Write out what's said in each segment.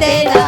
de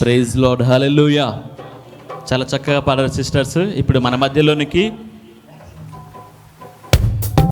praise load hallelujah చాలా చక్కగా పాడారు సిస్టర్స్ ఇప్పుడు మన మధ్యలోనికి